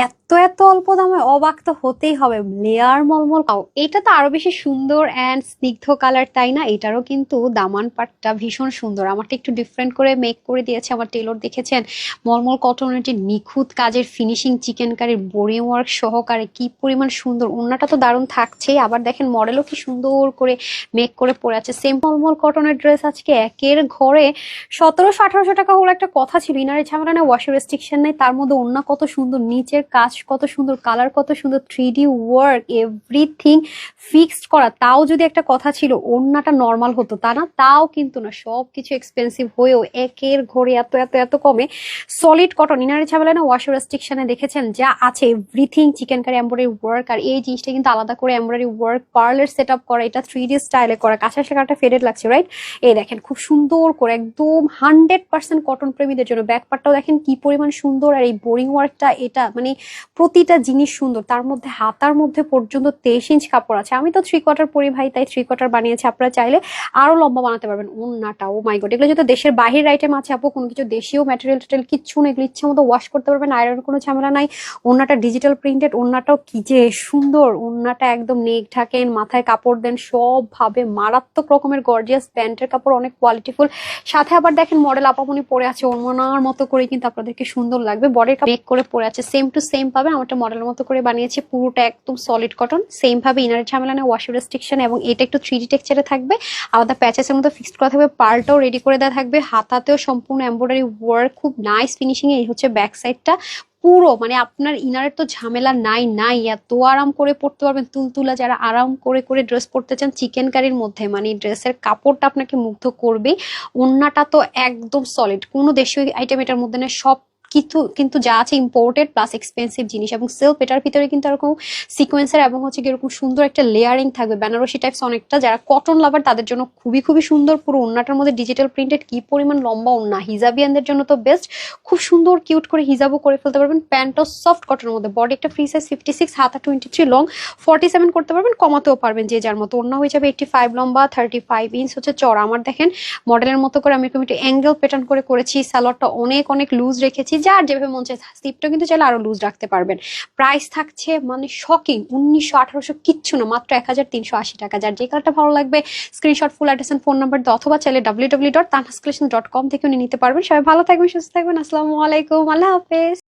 やっ এত এত অল্প দামে অবাক তো হতেই হবে। লেয়ার মলমল পাও এটা তো আরও বেশি সুন্দর অ্যান্ড স্নিগ্ধ কালার তাই না? এটারও কিন্তু দামান পাটটা ভীষণ সুন্দর। আমারটা একটু ডিফারেন্ট করে মেক করে দিয়েছে। আমার টেলর দেখেছেন, মলমল কটনের যে নিখুঁত কাজের ফিনিশিং চিকেন কারির বোরিং ওয়ার্ক সহকারে কি পরিমাণ সুন্দর। ওন্নাটা তো দারুণ থাকছেই। আবার দেখেন মডেলও কি সুন্দর করে মেক করে পরে আছে। সেম মলমল কটনের ড্রেস আজকে একের ঘরে সতেরোশো, আঠারোশো টাকা হলো একটা কথা ছিল। ইনারে ঝামেলা নেই ওয়াশার রেস্ট্রিকশন নেই। তার মধ্যে অন্য কত সুন্দর। নিচের কাজ কত সুন্দর কালার কত সুন্দর three D work everything fixed করা। তাও যদি একটা কথা ছিল অন্যটা নর্মাল হতো, তা না? তাও কিন্তু না। সব কিছু এক্সপেন্সিভ হয়েও একের ঘরে এত এত এত কমে। সলিড কটন ইনারে ঝামেলা না ওয়াশার রেস্ট্রিকশনে দেখেছেন? যা আছে everything chicken curry embroidery work আর এই জিনিসটা কিন্তু আলাদা করে embroidery work parlour set up করা, এটা থ্রি ডি স্টাইলে করা। কাঁচা শেখাটা ফেডেড লাগছে রাইট এই দেখেন, খুব সুন্দর করে, একদম হান্ড্রেড পার্সেন্ট কটন প্রেমীদের জন্য। ব্যাক পার্টটাও দেখেন কি পরিমাণ সুন্দর, আর এই বোরিং ওয়ার্কটা এটা মানে প্রতিটা জিনিস সুন্দর, তার মধ্যে হাতার মধ্যে পর্যন্ত তেইশ ইঞ্চ কাপড় আছে। আমি তো থ্রি কোয়ার্টার পরি ভাই, তাই থ্রি কোয়ার্টার বানিয়েছি। আপনারা চাইলে আরও লম্বা বানাতে পারবেন। ওন্নাটা ও মাই গড এগুলো যদি দেশের বাহির আইটেম আছে আপু, কোনো কিছু দেশীয় ম্যাটেরিয়াল টেটেরিয়াল কিচ্ছু নেই, এগুলো ইচ্ছে মতো ওয়াশ করতে পারবেন আয়রন কোনো ঝামেলা নাই। ওন্নাটা ডিজিটাল প্রিন্টেড ওন্নাটাও কি যে সুন্দর। ওন্নাটা একদম নেক ঢাকেন, মাথায় কাপড় দেন, সব ভাবে মারাত্মক রকমের গর্জিয়াস প্যান্টের কাপড়, অনেক কোয়ালিটিফুল সাথে আবার দেখেন মডেল আপামনি পরে আছে ওনার মতো করে কিন্তু আপনাদেরকে সুন্দর লাগবে। বডির মেক করে পরে আছে সেম টু সেম পাবেন। আমারটা মডেলের মতো করে বানিয়েছি, পুরোটা একদম সলিড কটন সেম ভাবে ইনার ঝামেলা নেই ওয়াশিং রেস্ট্রিকশন এবং এটা একটু থ্রি ডি টেক্সচারে থাকবে, আলাদা প্যাচেসের মতো ফিক্সড করা থাকবে পার্টটাও রেডি করে দেওয়া থাকবে, হাতাতেও সম্পূর্ণ এম্ব্রয়ডারি ওয়ার্ক খুব নাইস ফিনিশিং এই হচ্ছে ব্যাক সাইডটা পুরো মানে আপনার ইনারের তো ঝামেলা নাই নাই, এত আরাম করে পড়তে পারবেন, তুলতুলা যারা আরাম করে করে ড্রেস পরতে চান চিকেন কারির মধ্যে মানে ড্রেসের কাপড়টা আপনাকে মুগ্ধ করবে ওন্নাটা তো একদম সলিড কোনো দেশীয় আইটেম এটার মধ্যে নেই সব কিছু কিন্তু যা আছে ইম্পোর্টেড প্লাস এক্সপেন্সিভ জিনিস এবং সেলফ এটার ভিতরে কিন্তু এরকম সিকোয়েন্সার এবং হচ্ছে এরকম সুন্দর একটা লেয়ারিং থাকবে। বেনারসি টাইপস অনেকটা, যারা কটন লাভার তাদের জন্য খুবই খুবই সুন্দর পুরো ওন্নাটার মধ্যে ডিজিটাল প্রিন্টেড কি পরিমাণ লম্বা ওন্না হিজাবিয়ানদের জন্য তো বেস্ট খুব সুন্দর কিউট করে হিজাবও করে ফেলতে পারবেন। প্যান্টও সফট কটনের মধ্যে। বডি একটা ফ্রি সাইজ ফিফটি সিক্স হাতা twenty three long forty seven করতে পারবেন, কমাতেও পারবেন যে যার মতো। অন্য হয়ে যাবে এইটটি ফাইভ লম্বা থার্টি ফাইভ ইঞ্চ হচ্ছে চড়া। আমার দেখেন মডেলের মতো করে আমি একটু অ্যাঙ্গেল প্যাটার্ন করে করেছি সালোয়ারটা অনেক অনেক লুজ রেখেছি। যার যেভাবে মন চায় স্লিপটা কিন্তু চাইলে আরও লুজ রাখতে পারবেন। প্রাইস থাকছে মানে শকিং উনিশশো আঠারোশো কিচ্ছু না, মাত্র এক হাজার তিনশো আশি টাকা। যার যে কালারটা ভালো লাগবে screenshot full address phone number অথবা চাইলে W W dot Tanhas dot com থেকে উনি নিতে পারবেন। সবাই ভালো থাকবেন, সুস্থ থাকবেন। আসসালামু আলাইকুম, আল্লাহ হাফেজ।